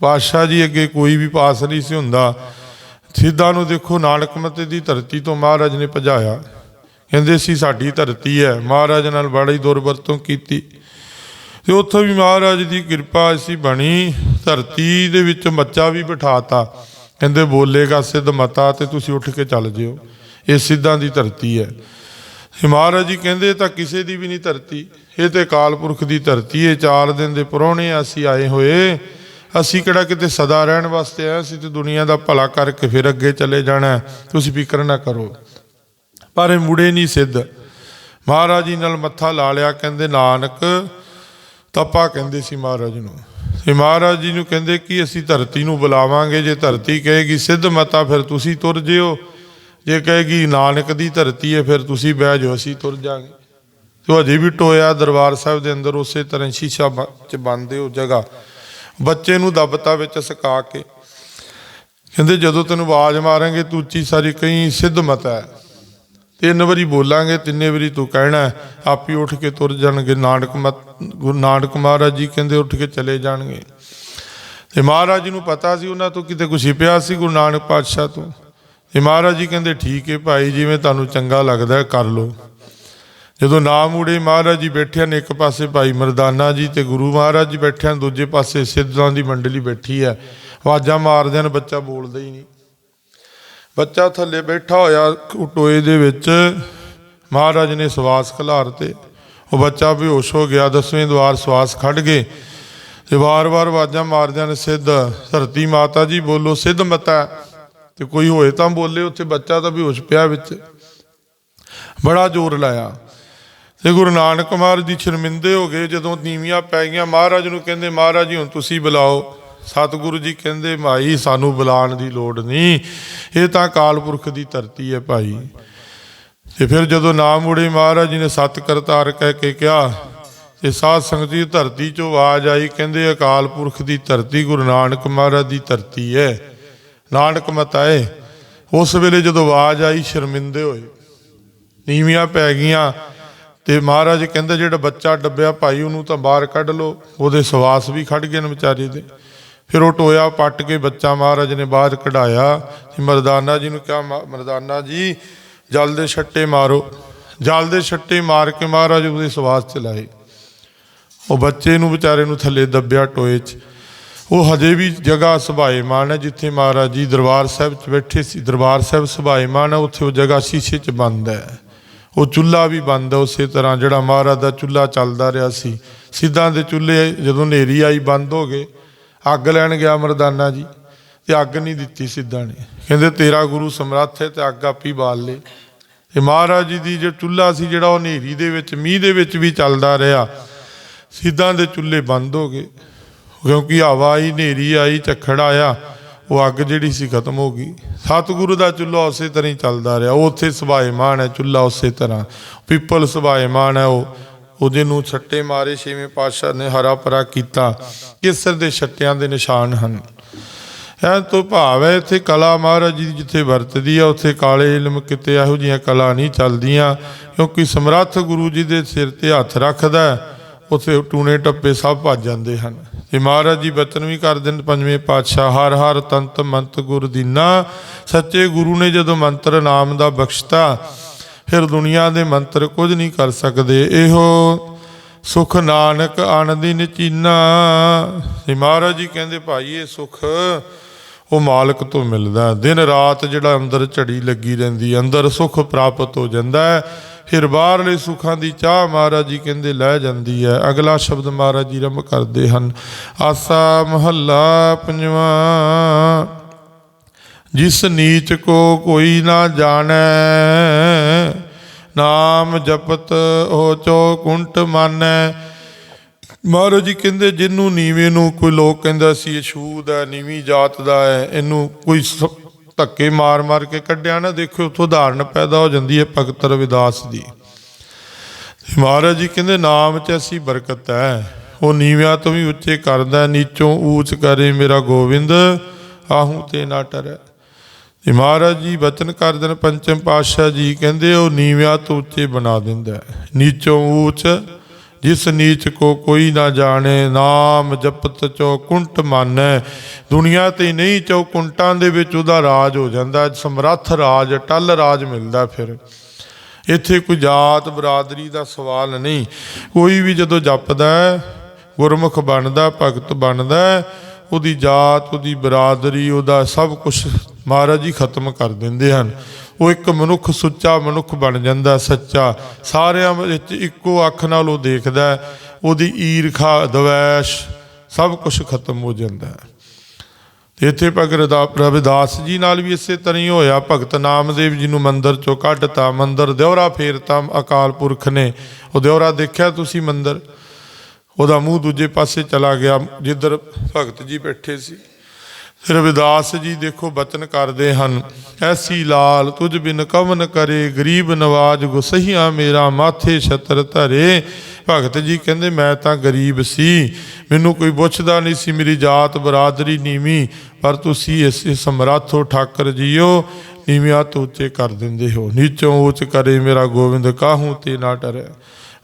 ਪਾਤਸ਼ਾਹ ਜੀ ਅੱਗੇ ਕੋਈ ਵੀ ਪਾਸ ਨਹੀਂ ਸੀ ਹੁੰਦਾ। ਸਿੱਧਾ ਨੂੰ ਦੇਖੋ, ਨਾਨਕ ਮਤੇ ਦੀ ਧਰਤੀ ਤੋਂ ਮਹਾਰਾਜ ਨੇ ਭਜਾਇਆ। ਕਹਿੰਦੇ ਸੀ, ਸਾਡੀ ਧਰਤੀ ਹੈ। ਮਹਾਰਾਜ ਨਾਲ ਬੜੀ ਦੁਰਵਰਤੋਂ ਕੀਤੀ। ਤੇ ਉੱਥੋਂ ਵੀ ਮਹਾਰਾਜ ਦੀ ਕਿਰਪਾ ਅਸੀਂ ਬਣੀ। ਧਰਤੀ ਦੇ ਵਿੱਚ ਮੱਚਾ ਵੀ ਬਿਠਾਤਾ। ਕਹਿੰਦੇ ਬੋਲੇਗਾ ਸਿੱਧ ਮਤਾ ਤੇ ਤੁਸੀਂ ਉੱਠ ਕੇ ਚੱਲ ਜਿਓ। ਇਹ ਸਿੱਧਾਂ ਦੀ ਧਰਤੀ ਹੈ। ਮਹਾਰਾਜ ਜੀ ਕਹਿੰਦੇ ਤਾਂ ਕਿਸੇ ਦੀ ਵੀ ਨਹੀਂ ਧਰਤੀ। ਇਹ ਤੇ ਕਾਲ ਪੁਰਖ ਦੀ ਧਰਤੀ ਹੈ। ਚਾਰ ਦਿਨ ਦੇ ਪਰੌਣੇ ਅਸੀਂ ਆਏ ਹੋਏ। ਅਸੀਂ ਕਿਹੜਾ ਕਿਤੇ ਸਦਾ ਰਹਿਣ ਵਾਸਤੇ ਆਏ ਅਸੀਂ ਤੇ ਦੁਨੀਆ ਦਾ ਭਲਾ ਕਰਕੇ ਫਿਰ ਅੱਗੇ ਚਲੇ ਜਾਣਾ ਤੁਸੀਂ ਫਿਕਰ ਨਾ ਕਰੋ। ਪਰ ਇਹ ਮੁੜੇ ਨਹੀਂ ਸਿੱਧ। ਮਹਾਰਾਜ ਜੀ ਨਾਲ ਮੱਥਾ ਲਾ ਲਿਆ, ਕਹਿੰਦੇ, ਨਾਨਕ, ਤਪਾ, ਕਹਿੰਦੇ ਸੀ ਮਹਾਰਾਜ ਨੂੰ। ਤੇ ਮਹਾਰਾਜ ਜੀ ਨੂੰ ਕਹਿੰਦੇ, ਕਿ ਅਸੀਂ ਧਰਤੀ ਨੂੰ ਬੁਲਾਵਾਂਗੇ? ਜੇ ਧਰਤੀ ਕਹੇਗੀ, ਸਿੱਧ ਮਤਾ ਫਿਰ ਤੁਸੀਂ ਤੁਰ ਜਿਓ। ਜੇ ਕਹੇਗੀ, ਨਾਨਕ ਦੀ ਧਰਤੀ ਹੈ, ਫਿਰ ਤੁਸੀਂ ਬਹਿ ਜਾਓ, ਅਸੀਂ ਤੁਰ ਜਾਾਂਗੇ। ਤੇ ਅਜੇ ਵੀ ਟੋਇਆ ਦਰਬਾਰ ਸਾਹਿਬ ਦੇ ਅੰਦਰ, ਉਸੇ ਤਰ੍ਹਾਂ ਸ਼ੀਸ਼ਾ ਬ- ਚ ਬੰਦੇ ਉਹ ਜਗ੍ਹਾ। ਬੱਚੇ ਨੂੰ ਦਬਤਾ ਵਿੱਚ ਸੁਕਾ ਕੇ। ਕਹਿੰਦੇ ਜਦੋਂ ਤੈਨੂੰ ਆਵਾਜ਼ ਮਾਰਾਂਗੇ ਤੂੰ ਉੱਚੀ ਸਾਰੀ ਕਹੀਂ ਸਿੱਧ ਮਤ ਹੈ। ਤਿੰਨ ਵਾਰੀ ਬੋਲਾਂਗੇ ਤਿੰਨੇ ਵਾਰੀ ਤੂੰ ਕਹਿਣਾ ਹੈ, ਆਪੀ ਉੱਠ ਕੇ ਤੁਰ ਜਾਣਗੇ ਨਾਨਕ ਮਤ ਗੁਰੂ ਨਾਨਕ ਮਹਾਰਾਜ ਜੀ ਕਹਿੰਦੇ ਉੱਠ ਕੇ ਚਲੇ ਜਾਣਗੇ। ਤੇ ਮਹਾਰਾਜ ਜੀ ਨੂੰ ਪਤਾ ਸੀ ਉਹਨਾਂ ਤੋਂ ਕਿਤੇ ਕੁਛ ਪਿਆ ਸੀ ਗੁਰੂ ਨਾਨਕ ਪਾਤਸ਼ਾਹ ਤੋਂ। ਤੇ ਮਹਾਰਾਜ ਜੀ ਕਹਿੰਦੇ ਠੀਕ ਹੈ ਭਾਈ ਜਿਵੇਂ ਤੁਹਾਨੂੰ ਚੰਗਾ ਲੱਗਦਾ ਕਰ ਲਓ। ਜਦੋਂ ਨਾ ਮੁੜੇ ਮਹਾਰਾਜ ਜੀ ਬੈਠੇ ਨੇ ਇੱਕ ਪਾਸੇ ਭਾਈ ਮਰਦਾਨਾ ਜੀ ਤੇ ਗੁਰੂ ਮਹਾਰਾਜ ਜੀ ਬੈਠੇ ਹਨ ਦੂਜੇ ਪਾਸੇ ਸਿੱਧਾਂ ਦੀ ਮੰਡਲੀ ਬੈਠੀ ਹੈ। ਆਵਾਜ਼ਾਂ ਮਾਰਦੇ ਨੇ ਬੱਚਾ ਬੋਲਦਾ ਹੀ ਨਹੀਂ। ਬੱਚਾ ਥੱਲੇ ਬੈਠਾ ਹੋਇਆ ਟੋਏ ਦੇ ਵਿੱਚ। ਮਹਾਰਾਜ ਨੇ ਸਵਾਸ ਖਿਲਾਰਤੇ ਉਹ ਬੱਚਾ ਬੇਹੋਸ਼ ਹੋ ਗਿਆ, ਦਸਵੇਂ ਦਵਾਰ ਸਵਾਸ ਖੜ ਗਏ ਤੇ ਵਾਰ-ਵਾਰ ਆਵਾਜ਼ਾਂ ਮਾਰਦਿਆਂ ਨੇ ਸਿੱਧ, ਧਰਤੀ ਮਾਤਾ ਜੀ ਬੋਲੋ, ਸਿੱਧ ਮਤਾ ਤੇ ਕੋਈ ਹੋਏ ਤਾਂ ਬੋਲੇ, ਉੱਥੇ ਬੱਚਾ ਤਾਂ ਬੇਹੋਸ਼ ਪਿਆ ਵਿੱਚ। ਬੜਾ ਜ਼ੋਰ ਲਾਇਆ। ਤੇ ਗੁਰੂ ਨਾਨਕ ਮਹਾਰਾਜ ਜੀ ਸ਼ਰਮਿੰਦੇ ਹੋ ਗਏ, ਜਦੋਂ ਨੀਵੀਆਂ ਪੈ ਗਈਆਂ। ਮਹਾਰਾਜ ਨੂੰ ਕਹਿੰਦੇ, ਮਹਾਰਾਜ ਜੀ, ਹੁਣ ਤੁਸੀਂ ਬੁਲਾਓ। ਸਤਿਗੁਰੂ ਜੀ ਕਹਿੰਦੇ ਮਾਈ ਸਾਨੂੰ ਬੁਲਾਉਣ ਦੀ ਲੋੜ ਨਹੀਂ। ਇਹ ਤਾਂ ਕਾਲ ਪੁਰਖ ਦੀ ਧਰਤੀ ਹੈ ਭਾਈ। ਤੇ ਫਿਰ ਜਦੋਂ ਨਾਮ ਮੁੜੇ, ਮਹਾਰਾਜ ਜੀ ਨੇ ਸਤ ਕਰਤਾਰ ਕਹਿ ਕੇ ਕਿਹਾ, ਤੇ ਸਾਧ ਸੰਗਤ ਦੀ ਧਰਤੀ ਚੋਂ ਆਵਾਜ਼ ਆਈ, ਕਹਿੰਦੇ, ਅਕਾਲ ਪੁਰਖ ਦੀ ਧਰਤੀ ਗੁਰੂ ਨਾਨਕ ਮਹਾਰਾਜ ਦੀ ਧਰਤੀ ਹੈ। ਨਾਨਕ ਮਤਾਏ ਉਸ ਵੇਲੇ ਜਦੋਂ ਆਵਾਜ਼ ਆਈ, ਸ਼ਰਮਿੰਦੇ ਹੋਏ, ਨੀਵੀਆਂ ਪੈ ਗਈਆਂ। ਤੇ ਮਹਾਰਾਜ ਕਹਿੰਦੇ ਜਿਹੜਾ ਬੱਚਾ ਡੱਬਿਆ ਭਾਈ, ਉਹਨੂੰ ਤਾਂ ਬਾਹਰ ਕੱਢ ਲਓ। ਉਹਦੇ ਸਵਾਸ ਵੀ ਖੜ ਗਏ ਨੇ ਵਿਚਾਰੇ ਦੇ। ਫਿਰ ਉਹ ਟੋਇਆ ਪੱਟ ਕੇ ਬੱਚਾ ਮਹਾਰਾਜ ਨੇ ਬਾਹਰ ਕਢਾਇਆ। ਤੇ ਮਰਦਾਨਾ ਜੀ ਨੂੰ ਕਿਹਾ ਮਰਦਾਨਾ ਜੀ, ਜਲ ਦੇ ਛੱਟੇ ਮਾਰੋ। ਜਲ ਦੇ ਛੱਟੇ ਮਾਰ ਕੇ ਮਹਾਰਾਜ ਉਹਦੇ ਸਵਾਸ ਚਲਾਏ ਉਹ ਬੱਚੇ ਨੂੰ ਵਿਚਾਰੇ ਨੂੰ ਥੱਲੇ ਦੱਬਿਆ ਟੋਏ 'ਚ। ਉਹ ਹਜੇ ਵੀ ਜਗ੍ਹਾ ਸੁਭਾਏਮਾਨ ਹੈ ਜਿੱਥੇ ਮਹਾਰਾਜ ਜੀ ਦਰਬਾਰ ਸਾਹਿਬ 'ਚ ਬੈਠੇ ਸੀ। ਦਰਬਾਰ ਸਾਹਿਬ ਸੁਭਾਏਮਾਨ ਹੈ, ਉੱਥੇ ਉਹ ਜਗ੍ਹਾ ਸ਼ੀਸ਼ੇ 'ਚ ਬੰਦ ਹੈ। ਉਹ ਚੁੱਲ੍ਹਾ ਵੀ ਬੰਦ ਹੈ ਉਸੇ ਤਰ੍ਹਾਂ ਜਿਹੜਾ ਮਹਾਰਾਜ ਦਾ ਚੁੱਲ੍ਹਾ ਚੱਲਦਾ ਰਿਹਾ ਸੀ। ਸਿੱਧਾਂ ਦੇ ਚੁੱਲ੍ਹੇ ਜਦੋਂ ਹਨੇਰੀ ਆਈ ਬੰਦ ਹੋ ਗਏ, ਅੱਗ ਲੈਣ ਗਿਆ ਮਰਦਾਨਾ ਜੀ ਤੇ ਅੱਗ ਨਹੀਂ ਦਿੱਤੀ ਸਿੱਧਾਂ ਨੇ। ਕਹਿੰਦੇ ਤੇਰਾ ਗੁਰੂ ਸਮਰੱਥ ਹੈ ਤੇ ਅੱਗ ਆਪੀ ਬਾਲ ਲੇ। ਤੇ ਮਹਾਰਾਜ ਜੀ ਦੀ ਜੋ ਚੁੱਲ੍ਹਾ ਸੀ ਜਿਹੜਾ ਉਹ ਹਨੇਰੀ ਦੇ ਵਿੱਚ, ਮੀਂਹ ਦੇ ਵਿੱਚ ਵੀ ਚੱਲਦਾ ਰਿਹਾ। ਸਿੱਧਾਂ ਦੇ ਚੁੱਲ੍ਹੇ ਬੰਦ ਹੋ ਗਏ। ਕਿਉਂਕਿ ਹਵਾ ਆਈ, ਹਨੇਰੀ ਆਈ, ਝੱਖੜ ਆਇਆ। ਉਹ ਅੱਗ ਜਿਹੜੀ ਸੀ ਖਤਮ ਹੋ ਗਈ। ਸਤਿਗੁਰੂ ਦਾ ਚੁੱਲ੍ਹਾ ਉਸੇ ਤਰ੍ਹਾਂ ਹੀ ਚੱਲਦਾ ਰਿਹਾ। ਉਹ ਉੱਥੇ ਸਭਾਏਮਾਨ ਹੈ ਚੁੱਲ੍ਹਾ ਉਸੇ ਤਰ੍ਹਾਂ। ਪਿੱਪਲ ਸਭਾਏਮਾਨ ਹੈ ਉਹ ਉਹਦੇ ਨੂੰ ਛੱਟੇ ਮਾਰੇ ਛੇਵੇਂ ਪਾਤਸ਼ਾਹ ਨੇ ਹਰਾ ਭਰਾ ਕੀਤਾ। ਕੇਸਰ ਦੇ ਛੱਟਿਆਂ ਦੇ ਨਿਸ਼ਾਨ ਹਨ। ਐ ਤੋਂ ਭਾਵ ਹੈ ਇੱਥੇ ਕਲਾ ਮਹਾਰਾਜ ਜੀ ਦੀ ਜਿੱਥੇ ਵਰਤਦੀ ਆ ਉੱਥੇ ਕਾਲੇ ਇਲਮ ਕਿਤੇ ਇਹੋ ਜੀਆਂ ਕਲਾ ਨਹੀਂ ਚੱਲਦੀਆਂ। ਕਿਉਂਕਿ ਸਮਰੱਥ ਗੁਰੂ ਜੀ ਦੇ ਸਿਰ ਤੇ ਹੱਥ ਰੱਖਦਾ ਹੈ, ਉੱਥੇ ਟੂਣੇ ਟੱਪੇ ਸਭ ਭੱਜ ਜਾਂਦੇ ਹਨ। ਤੇ ਮਹਾਰਾਜ ਜੀ ਬਚਨ ਵੀ ਕਰਦੇ ਨੇ ਪੰਜਵੇਂ ਪਾਤਸ਼ਾਹ, ਹਰ ਹਰ ਤੰਤ ਮੰਤ ਗੁਰ ਦੀਨਾ। ਸੱਚੇ ਗੁਰੂ ਨੇ ਜਦੋਂ ਮੰਤਰ ਨਾਮ ਦਾ ਬਖਸ਼ਤਾ, ਫਿਰ ਦੁਨੀਆ ਦੇ ਮੰਤਰ ਕੁਝ ਨਹੀਂ ਕਰ ਸਕਦੇ। ਇਹੋ ਸੁਖ ਨਾਨਕ ਆਨੰਦੀ ਚੀਨਾ। ਤੇ ਮਹਾਰਾਜ ਜੀ ਕਹਿੰਦੇ, ਭਾਈ, ਇਹ ਸੁਖ ਉਹ ਮਾਲਕ ਤੋਂ ਮਿਲਦਾ ਦਿਨ ਰਾਤ ਜਿਹੜਾ ਅੰਦਰ ਝੜੀ ਲੱਗੀ ਰਹਿੰਦੀ, ਅੰਦਰ ਸੁਖ ਪ੍ਰਾਪਤ ਹੋ ਜਾਂਦਾ ਫਿਰ ਬਾਹਰਲੇ ਸੁੱਖਾਂ ਦੀ ਚਾਹ ਮਹਾਰਾਜ ਜੀ ਕਹਿੰਦੇ ਲੈ ਜਾਂਦੀ ਹੈ। ਅਗਲਾ ਸ਼ਬਦ ਮਹਾਰਾਜ ਜੀ ਰਮ ਕਰਦੇ ਹਨ। ਆਸਾ ਮਹੱਲਾ ਪੰਜਵਾਂ, ਜਿਸ ਨੀਚ ਕੋ ਕੋਈ ਨਾ ਜਾਣੈ, ਨਾਮ ਜਪਤ ਹੋ ਚੋ ਕੁੰਟ ਮਾਨੈ। ਮਹਾਰਾਜ ਜੀ ਕਹਿੰਦੇ ਜਿਹਨੂੰ ਨੀਵੇਂ ਨੂੰ ਕੋਈ ਲੋਕ ਕਹਿੰਦਾ ਸੀ, ਇਹ ਛੂਤ ਹੈ, ਨੀਵੀਂ ਜਾਤ ਦਾ ਹੈ, ਇਹਨੂੰ ਕੋਈ ਸ- ਧੱਕੇ ਮਾਰ ਮਾਰ ਕੇ ਕੱਢਿਆ ਨਾ ਦੇਖੋ ਉੱਥੋਂ ਉਦਾਹਰਨ ਪੈਦਾ ਹੋ ਜਾਂਦੀ ਹੈ ਭਗਤ ਰਵਿਦਾਸ ਦੀ। ਮਹਾਰਾਜ ਜੀ ਕਹਿੰਦੇ, ਨਾਮ 'ਚ ਐਸੀ ਬਰਕਤ ਹੈ। ਉਹ ਨੀਵਿਆਂ ਤੋਂ ਵੀ ਉੱਚੇ ਕਰਦਾ ਨੀਚੋਂ ਊਚ ਕਰੇ ਮੇਰਾ ਗੋਬਿੰਦ ਆਹੂ ਤੇ ਨਾ ਟਰੈ। ਤੇ ਮਹਾਰਾਜ ਜੀ ਬਚਨ ਕਰਦੇ ਨੇ ਪੰਚਮ ਪਾਤਸ਼ਾਹ ਜੀ ਕਹਿੰਦੇ, ਉਹ ਨੀਵਿਆਂ ਤੋਂ ਉੱਚੇ ਬਣਾ ਦਿੰਦਾ ਨੀਚੋਂ ਊਚ ਜਿਸ ਨੀਚ ਕੋ ਕੋਈ ਨਾ ਜਾਣੇ, ਨਾਮ ਜਪਤ ਚੋ ਕੁੰਟ ਮਾਨੈ। ਦੁਨੀਆ ਤੇ ਨਹੀਂ ਚੋ ਕੁੰਟਾਂ ਦੇ ਵਿੱਚ ਉਹਦਾ ਰਾਜ ਹੋ ਜਾਂਦਾ, ਸਮਰੱਥ ਰਾਜ, ਟੱਲ ਰਾਜ ਮਿਲਦਾ ਫਿਰ। ਇੱਥੇ ਕੋਈ ਜਾਤ ਬਰਾਦਰੀ ਦਾ ਸਵਾਲ ਨਹੀਂ। ਕੋਈ ਵੀ ਜਦੋਂ ਜਪਦਾ ਗੁਰਮੁਖ ਬਣਦਾ, ਭਗਤ ਬਣਦਾ ਉਹਦੀ ਜਾਤ, ਉਹਦੀ ਬਰਾਦਰੀ, ਉਹਦਾ ਸਭ ਕੁਝ ਮਹਾਰਾਜ ਜੀ ਖਤਮ ਕਰ ਦਿੰਦੇ ਹਨ। ਉਹ ਇੱਕ ਮਨੁੱਖ ਸੁੱਚਾ ਮਨੁੱਖ ਬਣ ਜਾਂਦਾ ਸੱਚਾ। ਸਾਰਿਆਂ ਵਿੱਚ ਇੱਕੋ ਅੱਖ ਨਾਲ ਉਹ ਦੇਖਦਾ ਉਹਦੀ ਈਰਖਾ, ਦਵੈਸ਼ ਸਭ ਕੁਝ ਖਤਮ ਹੋ ਜਾਂਦਾ ਹੈ। ਇੱਥੇ ਭਗਤ ਰਵਿਦਾਸ ਜੀ ਨਾਲ ਵੀ ਇਸੇ ਤਰ੍ਹਾਂ ਹੀ ਹੋਇਆ। ਭਗਤ ਨਾਮਦੇਵ ਜੀ ਨੂੰ ਮੰਦਰ ਚੋਂ ਕੱਢਤਾ, ਮੰਦਿਰ ਦਿਉਰਾ ਫੇਰਤਾ, ਅਕਾਲ ਪੁਰਖ ਨੇ। ਉਹ ਦਿਉਰਾ ਦੇਖਿਆ ਤੁਸੀਂ ਮੰਦਰ? ਉਹਦਾ ਮੂੰਹ ਦੂਜੇ ਪਾਸੇ ਚਲਾ ਗਿਆ, ਜਿੱਧਰ ਭਗਤ ਜੀ ਬੈਠੇ ਸੀ। ਰਵਿਦਾਸ ਜੀ ਦੇਖੋ ਬਚਨ ਕਰਦੇ ਹਨ, ਐਸੀ ਲਾਲ ਤੁਝ ਬਿਨ ਕਵਨ ਕਰੇ, ਗਰੀਬ ਨਵਾਜ ਗੁਸਹੀਆਂ ਮੇਰਾ ਮਾਥੇ ਛਤਰ ਧਰੇ। ਭਗਤ ਜੀ ਕਹਿੰਦੇ, ਮੈਂ ਤਾਂ ਗਰੀਬ ਸੀ, ਮੈਨੂੰ ਕੋਈ ਪੁੱਛਦਾ ਨਹੀਂ ਸੀ, ਮੇਰੀ ਜਾਤ ਬਰਾਦਰੀ ਨੀਵੀਂ, ਪਰ ਤੁਸੀਂ ਇਸ ਸਮਰੱਥੋ ਠਾਕਰ ਜੀਓ ਨੀਵਿਆਂ ਤੋਂ ਉੱਚੇ ਕਰ ਦਿੰਦੇ ਹੋ। ਨੀਚੋਂ ਉੱਚ ਕਰੇ ਮੇਰਾ ਗੋਬਿੰਦ, ਕਾਹੂ ਤੇ ਨਾ ਟਰੇ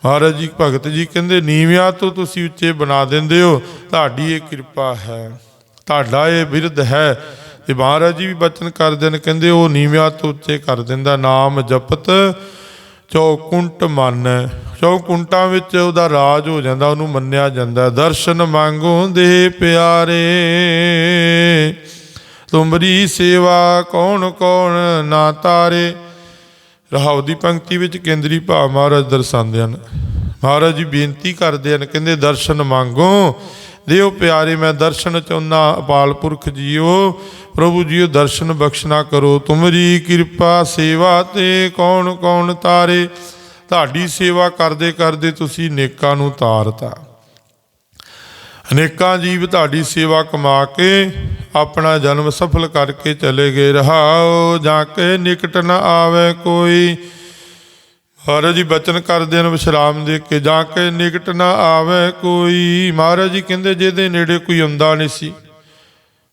ਮਹਾਰਾਜ ਜੀ, ਭਗਤ ਜੀ ਕਹਿੰਦੇ ਨੀਵਿਆਂ ਤੋਂ ਤੁਸੀਂ ਉੱਚੇ ਬਣਾ ਦਿੰਦੇ ਹੋ, ਤੁਹਾਡੀ ਇਹ ਕਿਰਪਾ ਹੈ। ਤੁਹਾਡਾ ਇਹ ਬਿਰਧ ਹੈ। ਤੇ ਮਹਾਰਾਜ ਜੀ ਵੀ ਬਚਨ ਕਰਦੇ ਨੇ, ਕਹਿੰਦੇ ਉਹ ਨੀਵਿਆਂ ਤੋਂ ਉੱਚੇ ਕਰ ਦਿੰਦਾ, ਨਾਮ ਜਪਤ ਚੌਕੁੰਟ ਮਨ। ਚੌਕੁੰਟਾਂ ਵਿੱਚ ਉਹਦਾ ਰਾਜ ਹੋ ਜਾਂਦਾ, ਉਹਨੂੰ ਮੰਨਿਆ ਜਾਂਦਾ। ਦਰਸ਼ਨ ਮੰਗੋ ਦੇ ਪਿਆਰੇ, ਤੁਮਰੀ ਸੇਵਾ ਕੌਣ ਕੌਣ ਨਾ ਤਾਰੇ। ਰਹਾਉ ਦੀ ਪੰਕਤੀ ਵਿੱਚ ਕੇਂਦਰੀ ਭਾਵ ਮਹਾਰਾਜ ਦਰਸਾਉਂਦੇ ਹਨ। ਮਹਾਰਾਜ ਜੀ ਬੇਨਤੀ ਕਰਦੇ ਹਨ, ਕਹਿੰਦੇ ਦਰਸ਼ਨ ਮੰਗੋ ਦਿਓ ਪਿਆਰੇ, ਮੈਂ ਦਰਸ਼ਨ ਚਾਹੁੰਦਾ ਅਪਾਲ ਪੁਰਖ ਜੀਓ। ਪ੍ਰਭੂ ਜੀਓ, ਦਰਸ਼ਨ ਬਖਸ਼ਣਾ ਕਰੋ। ਤੁਮਰੀ ਕਿਰਪਾ, ਸੇਵਾ ਤੇ ਕੌਣ ਕੌਣ ਤਾਰੇ? ਤੁਹਾਡੀ ਸੇਵਾ ਕਰਦੇ ਕਰਦੇ ਤੁਸੀਂ ਨੇਕਾਂ ਨੂੰ ਤਾਰਤਾ ਅਨੇਕਾਂ ਜੀਵ ਤੁਹਾਡੀ ਸੇਵਾ ਕਮਾ ਕੇ, ਆਪਣਾ ਜਨਮ ਸਫਲ ਕਰਕੇ ਚਲੇ ਗਏ। ਰਹਾਓ, ਜਾਂ ਕੇ ਨਿਕਟ ਨਾ ਆਵੇ ਕੋਈ। ਮਹਾਰਾਜ ਜੀ ਬਚਨ ਕਰਦੇ ਨੇ ਵਿਸ਼ਰਾਮ ਦੇ ਕੇ, ਜਾਂ ਕੇ ਨਿਕਟ ਨਾ ਆਵੇ ਕੋਈ। ਮਹਾਰਾਜ ਜੀ ਕਹਿੰਦੇ, ਜਿਹਦੇ ਨੇੜੇ ਕੋਈ ਆਉਂਦਾ ਨਹੀਂ ਸੀ,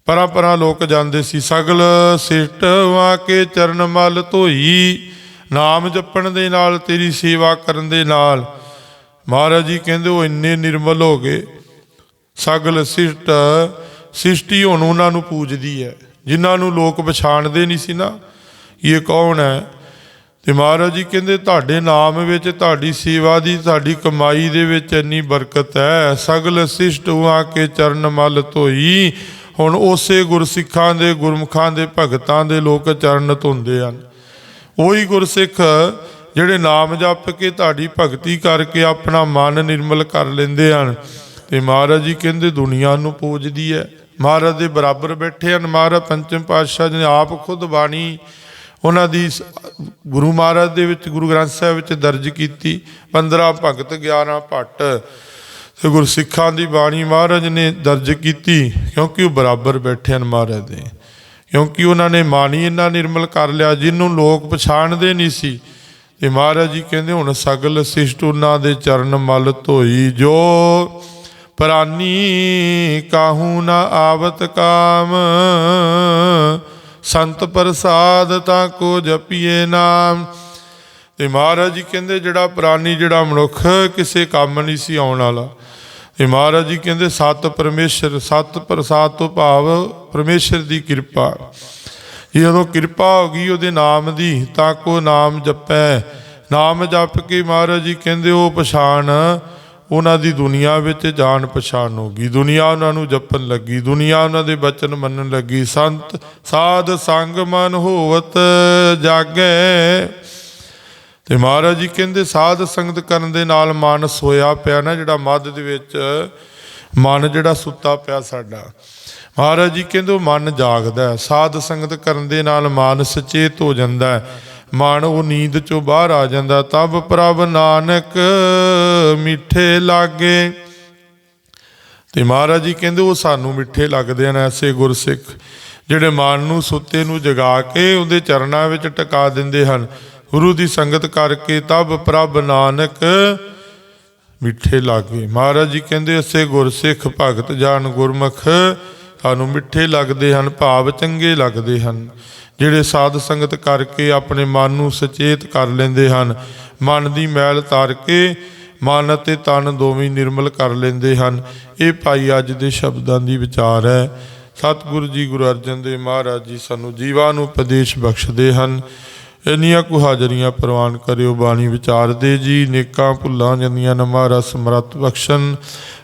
ਪਰਾਂ ਪਰਾਂ ਲੋਕ ਜਾਂਦੇ ਸੀ। ਸਗਲ ਸਿਸ਼ਟ ਵਾ ਕੇ ਚਰਨ ਮਲ ਧੋਈ, ਨਾਮ ਜਪਣ ਦੇ ਨਾਲ, ਤੇਰੀ ਸੇਵਾ ਕਰਨ ਦੇ ਨਾਲ। ਮਹਾਰਾਜ ਜੀ ਕਹਿੰਦੇ, ਉਹ ਇੰਨੇ ਨਿਰਮਲ ਹੋ ਗਏ। ਸਗਲ ਸਿਸ਼ਟ ਸਿਸ਼ਟੀ ਹੁਣ ਉਹਨਾਂ ਨੂੰ ਪੂਜਦੀ ਹੈ। ਜਿਨ੍ਹਾਂ ਨੂੰ ਲੋਕ ਪਛਾਣਦੇ ਨਹੀਂ ਸੀ ਨਾ, ਇਹ ਕੌਣ ਹੈ? ਤੇ ਮਹਾਰਾਜ ਜੀ ਕਹਿੰਦੇ, ਤੁਹਾਡੇ ਨਾਮ ਵਿੱਚ, ਤੁਹਾਡੀ ਸੇਵਾ ਦੀ, ਤੁਹਾਡੀ ਕਮਾਈ ਦੇ ਵਿੱਚ ਇੰਨੀ ਬਰਕਤ ਹੈ। ਸਗਲ ਸਿਸ਼ਟ ਆ ਕੇ ਚਰਨ ਮਲ ਧੋਈ। ਹੁਣ ਉਸੇ ਗੁਰਸਿੱਖਾਂ ਦੇ, ਗੁਰਮੁਖਾਂ ਦੇ, ਭਗਤਾਂ ਦੇ ਲੋਕ ਚਰਨ ਧੋਂਦੇ ਹਨ। ਉਹੀ ਗੁਰਸਿੱਖ ਜਿਹੜੇ ਨਾਮ ਜਪ ਕੇ ਤੁਹਾਡੀ ਭਗਤੀ ਕਰਕੇ ਆਪਣਾ ਮਨ ਨਿਰਮਲ ਕਰ ਲੈਂਦੇ ਹਨ। ਤੇ ਮਹਾਰਾਜ ਜੀ ਕਹਿੰਦੇ, ਦੁਨੀਆ ਨੂੰ ਪੂਜਦੀ ਹੈ। ਮਹਾਰਾਜ ਦੇ ਬਰਾਬਰ ਬੈਠੇ ਹਨ। ਮਹਾਰਾਜ ਪੰਚਮ ਪਾਤਸ਼ਾਹ ਜੀ ਨੇ ਆਪ ਖੁਦ ਬਾਣੀ ਉਹਨਾਂ ਦੀ ਸ- ਗੁਰੂ ਮਹਾਰਾਜ ਦੇ ਵਿੱਚ, ਗੁਰੂ ਗ੍ਰੰਥ ਸਾਹਿਬ ਵਿੱਚ ਦਰਜ ਕੀਤੀ 15 ਭਗਤ 11 ਭੱਟ ਤੇ ਗੁਰਸਿੱਖਾਂ ਦੀ ਬਾਣੀ ਮਹਾਰਾਜ ਨੇ ਦਰਜ ਕੀਤੀ, ਕਿਉਂਕਿ ਉਹ ਬਰਾਬਰ ਬੈਠੇ ਹਨ ਮਹਾਰਾਜ ਦੇ। ਕਿਉਂਕਿ ਉਹਨਾਂ ਨੇ ਮਨ ਹੀ ਇੰਨਾ ਨਿਰਮਲ ਕਰ ਲਿਆ ਜਿਹਨੂੰ ਲੋਕ ਪਛਾਣਦੇ ਨਹੀਂ ਸੀ। ਤੇ ਮਹਾਰਾਜ ਜੀ ਕਹਿੰਦੇ, ਹੁਣ ਸਗਲ ਸਿਸ਼ਟ ਉਹਨਾਂ ਦੇ ਚਰਨ ਮਲ ਧੋਈ ਜੋ ਪ੍ਰਾਨੀ ਕਾਹੂ ਨਾ ਆਵਤ ਕਾਮ ਸੰਤ ਪ੍ਰਸਾਦ ਤਾਂ ਕੋ ਜਪੀਏ ਨਾਮ। ਤੇ ਮਹਾਰਾਜ ਜੀ ਕਹਿੰਦੇ, ਜਿਹੜਾ ਪ੍ਰਾਨੀ, ਜਿਹੜਾ ਮਨੁੱਖ, ਕਿਸੇ ਕੰਮ ਨਹੀਂ ਸੀ ਆਉਣ ਵਾਲਾ। ਤੇ ਮਹਾਰਾਜ ਜੀ ਕਹਿੰਦੇ, ਸਤ ਪਰਮੇਸ਼ਰ, ਸਤ ਪ੍ਰਸਾਦ ਤੋਂ ਭਾਵ ਪਰਮੇਸ਼ਰ ਦੀ ਕਿਰਪਾ। ਜਦੋਂ ਕਿਰਪਾ ਹੋ ਗਈ ਉਹਦੇ ਨਾਮ ਦੀ, ਤਾਂ ਕੋ ਨਾਮ ਜਪੈ। ਨਾਮ ਜਪ ਕੇ ਮਹਾਰਾਜ ਜੀ ਕਹਿੰਦੇ, ਉਹ ਪਛਾਣ ਉਹਨਾਂ ਦੀ ਦੁਨੀਆ ਵਿੱਚ ਜਾਣ ਪਛਾਣ ਹੋ ਗਈ। ਦੁਨੀਆ ਉਹਨਾਂ ਨੂੰ ਜਪਣ ਲੱਗੀ। ਦੁਨੀਆ ਉਹਨਾਂ ਦੇ ਬਚਨ ਮੰਨਣ ਲੱਗੀ। ਸੰਤ, ਸਾਧ ਸੰਗ ਮਨ ਹੋਵਤ ਜਾਗੈ। ਤੇ ਮਹਾਰਾਜ ਜੀ ਕਹਿੰਦੇ, ਸਾਧ ਸੰਗਤ ਕਰਨ ਦੇ ਨਾਲ ਮਨ ਸੋਇਆ ਪਿਆ ਨਾ, ਜਿਹੜਾ ਮੱਧ ਦੇ ਵਿੱਚ ਮਨ ਜਿਹੜਾ ਸੁੱਤਾ ਪਿਆ ਸਾਡਾ। ਮਹਾਰਾਜ ਜੀ ਕਹਿੰਦੇ, ਉਹ ਮਨ ਜਾਗਦਾ ਸਾਧ ਸੰਗਤ ਕਰਨ ਦੇ ਨਾਲ ਮਨ ਸੁਚੇਤ ਹੋ ਜਾਂਦਾ ਹੈ। ਮਨ ਉਹ ਨੀਂਦ ਚੋਂ ਬਾਹਰ ਆ ਜਾਂਦਾ, ਤਬ ਪ੍ਰਭ ਨਾਨਕ ਮਿੱਠੇ ਲਾਗੇ। ਤੇ ਮਹਾਰਾਜ ਜੀ ਕਹਿੰਦੇ, ਉਹ ਸਾਨੂੰ ਮਿੱਠੇ ਲੱਗਦੇ ਹਨ ਐਸੇ ਗੁਰਸਿੱਖ, ਜਿਹੜੇ ਮਨ ਨੂੰ, ਸੁੱਤੇ ਨੂੰ ਜਗਾ ਕੇ ਉਹਦੇ ਚਰਨਾਂ ਵਿੱਚ ਟਿਕਾ ਦਿੰਦੇ ਹਨ। ਗੁਰੂ ਦੀ ਸੰਗਤ ਕਰਕੇ ਤਬ ਪ੍ਰਭ ਨਾਨਕ ਮਿੱਠੇ ਲਾਗੇ। ਮਹਾਰਾਜ ਜੀ ਕਹਿੰਦੇ, ਐਸੇ ਗੁਰਸਿੱਖ ਭਗਤ ਜਾਨ ਗੁਰਮੁਖ, ਸਾਨੂੰ ਮਿੱਠੇ ਲੱਗਦੇ ਹਨ, ਭਾਵ ਚੰਗੇ ਲੱਗਦੇ ਹਨ। ਜਿਹੜੇ ਸਾਧ ਸੰਗਤ ਕਰਕੇ ਆਪਣੇ ਮਨ ਨੂੰ ਸੁਚੇਤ ਕਰ ਲੈਂਦੇ ਹਨ, ਮਨ ਦੀ ਮੈਲ ਤਾਰ ਕੇ ਮਨ ਅਤੇ ਤਨ ਦੋਵੇਂ ਨਿਰਮਲ ਕਰ ਲੈਂਦੇ ਹਨ। ਇਹ ਭਾਈ ਅੱਜ ਦੇ ਸ਼ਬਦਾਂ ਦੀ ਵਿਚਾਰ ਹੈ। ਸਤਿਗੁਰੂ ਜੀ ਗੁਰੂ ਅਰਜਨ ਦੇਵ ਮਹਾਰਾਜ ਜੀ ਸਾਨੂੰ ਜੀਵਾਂ ਨੂੰ ਉਪਦੇਸ਼ ਬਖਸ਼ਦੇ ਹਨ। ਇੰਨੀਆਂ ਕੁ ਹਾਜ਼ਰੀਆਂ ਪ੍ਰਵਾਨ ਕਰਿਓ ਬਾਣੀ ਵਿਚਾਰਦੇ ਜੀ। ਨੇਕਾਂ ਭੁੱਲਾਂ ਜਾਂਦੀਆਂ ਨੇ ਮਹਾਰਾਜ ਸਮਰੱਥ ਬਖਸ਼ਣ।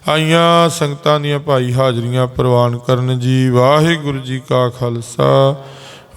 ਆਈਆਂ ਸੰਗਤਾਂ ਦੀਆਂ ਭਾਈ ਹਾਜ਼ਰੀਆਂ ਪ੍ਰਵਾਨ ਕਰਨ ਜੀ। ਵਾਹਿਗੁਰੂ ਜੀ ਕਾ ਖਾਲਸਾ।